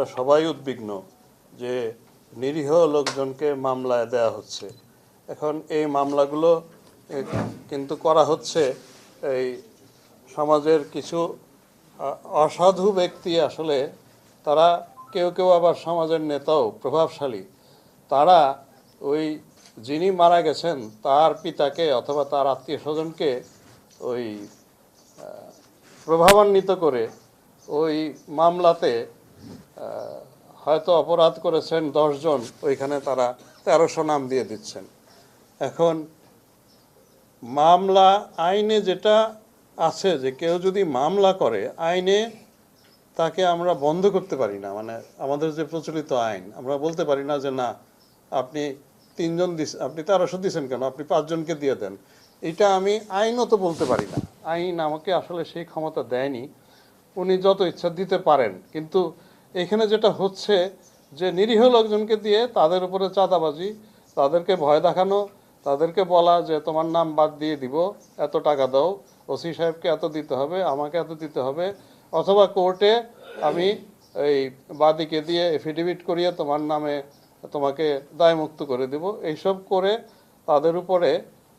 আমরা সবাই উদ্বিগ্ন যে নিরীহ লোকজনকে মামলায় দেয়া হচ্ছে। এখন এই মামলাগুলো কিন্তু করা হচ্ছে এই সমাজের কিছু অসাধু ব্যক্তি আসলে, তারা কেউ কেউ আবার সমাজের নেতাও, প্রভাবশালী। তারা ওই যিনি মারা গেছেন, তার পিতাকে অথবা তার আত্মীয় স্বজনকে ওই প্রভাবান্বিত করে ওই মামলাতে হয়তো অপরাধ করেছেন দশজন, ওইখানে তারা তেরোশো নাম দিয়ে দিচ্ছেন। এখন মামলা, আইনে যেটা আছে যে কেউ যদি মামলা করে, আইনে তাকে আমরা বন্ধ করতে পারি না। মানে আমাদের যে প্রচলিত আইন, আমরা বলতে পারি না যে না, আপনি তিনজন দিস, আপনি তেরোশো দিচ্ছেন কেন? আপনি পাঁচজনকে দিয়ে দেন। এটা আমি আইনও তো বলতে পারি না। আইন আমাকে আসলে সেই ক্ষমতা দেয়নি। উনি যত ইচ্ছা দিতে পারেন, কিন্তু এখানে যেটা হচ্ছে যে নিরীহ লোকজনকে দিয়ে তাদের উপরে চাঁদাবাজি, তাদেরকে ভয় দেখানো, তাদেরকে বলা যে তোমার নাম বাদ দিয়ে দিব, এত টাকা দাও, ওসি সাহেবকে এত দিতে হবে, আমাকে এত দিতে হবে, অথবা কোর্টে আমি এই বাদিকে দিয়ে এফিডেভিট করিয়ে তোমার নামে তোমাকে দায়মুক্ত করে দেব। এইসব করে তাদের উপরে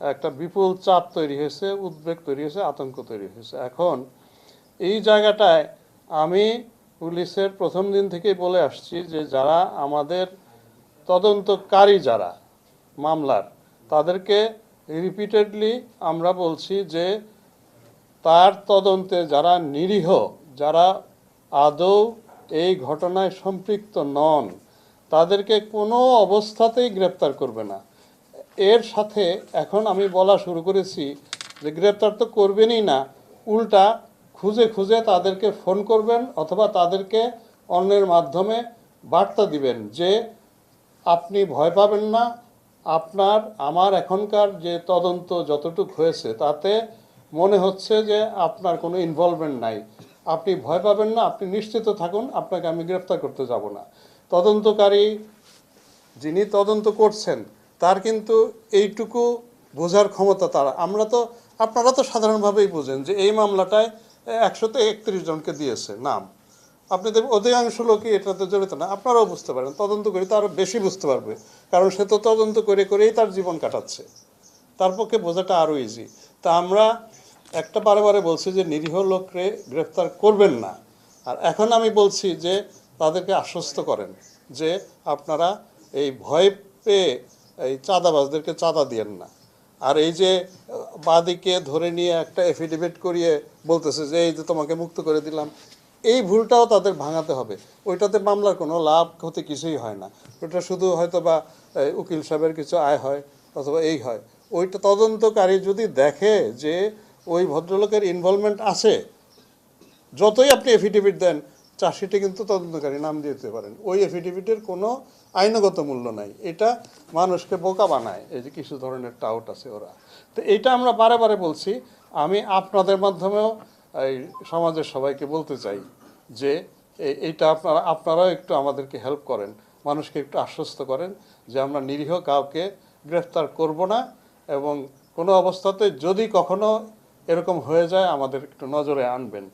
একটা বিপুল চাপ তৈরি হয়েছে, উদ্বেগ তৈরি হয়েছে, আতঙ্ক তৈরি হয়েছে। এখন এই জায়গাটায় আমি পুলিশের প্রথম দিন থেকেই বলে আসছি যে যারা আমাদের তদন্তকারী যারা মামলার, তাদেরকে রিপিটেডলি আমরা বলছি যে তার তদন্তে যারা নিরীহ, যারা আদৌ এই ঘটনায় সম্পৃক্ত নন, তাদেরকে কোনো অবস্থাতেই গ্রেপ্তার করবে না। এর সাথে এখন আমি বলা শুরু করেছি যে গ্রেপ্তার তো করবেনই না, উল্টা খুঁজে খুঁজে তাদেরকে ফোন করবেন অথবা তাদেরকে অন্যের মাধ্যমে বার্তা দিবেন যে আপনি ভয় পাবেন না, আপনার, আমার এখনকার যে তদন্ত যতটুক হয়েছে তাতে মনে হচ্ছে যে আপনার কোনো ইনভলভমেন্ট নাই। আপনি ভয় পাবেন না, আপনি নিশ্চিত থাকুন, আপনাকে আমি গ্রেফতার করতে যাব না। তদন্তকারী যিনি তদন্ত করছেন, তার কিন্তু এইটুকু বোঝার ক্ষমতা তার। আমরা তো, আপনারা তো সাধারণভাবেই বোঝেন যে এই মামলাটায় একশোতে একত্রিশ জনকে দিয়েছে, নাম। আপনি দেখবেন অধিকাংশ লোকই এটাতে জড়িত না। আপনারাও বুঝতে পারেন, তদন্ত করে তো আরও বেশি বুঝতে পারবে। কারণ সে তো তদন্ত করে করেই তার জীবন কাটাচ্ছে। তার পক্ষে বোঝাটা আরও ইজি তা আমরা একটা বারে বারে বলছি যে নিরীহ লোককে গ্রেফতার করবেন না। আর এখন আমি বলছি যে তাদেরকে আশ্বস্ত করেন যে আপনারা এই ভয় পেয়ে এই চাঁদাবাজদেরকে চাঁদা দিয়েন না। আর এই যে, বাদীকে ধরে নিয়ে একটা এফিডেভিট করিয়ে বলতেছে যে, এই যে তোমাকে মুক্ত করে দিলাম। এই ভুলটাও তাদের ভাঙাতে হবে। ওইটাতে মামলার কোনো লাভ, ক্ষতি কিছুই হয় না। ওটা শুধু হয়তো বা উকিল সাহেবের কিছু আয় হয় অথবা এই হয়। ওইটা তদন্তকারী যদি দেখে যে ওই ভদ্রলোকের ইনভলভমেন্ট আছে, যতই আপনি এফিডেভিট দেন চাষিটি কিন্তু তদন্তকারী নাম দিতে পারেন। ওই এফিডেভিটের কোনো আইনগত মূল্য নাই। এটা মানুষকে বোকা বানায়। এই যে কিছু ধরনের টাউট আছে ওরা। তো এইটা আমরা বারে বারে বলছি। আমি আপনাদের মাধ্যমেও এই সমাজের সবাইকে বলতে চাই যে এইটা আপনারা, আপনারাও একটু আমাদেরকে হেল্প করেন। মানুষকে একটু আশ্বস্ত করেন যে আমরা নিরীহ কাউকে গ্রেফতার করব না এবং কোনো অবস্থাতে যদি কখনো এরকম হয়ে যায়, আমাদের একটু নজরে আনবেন।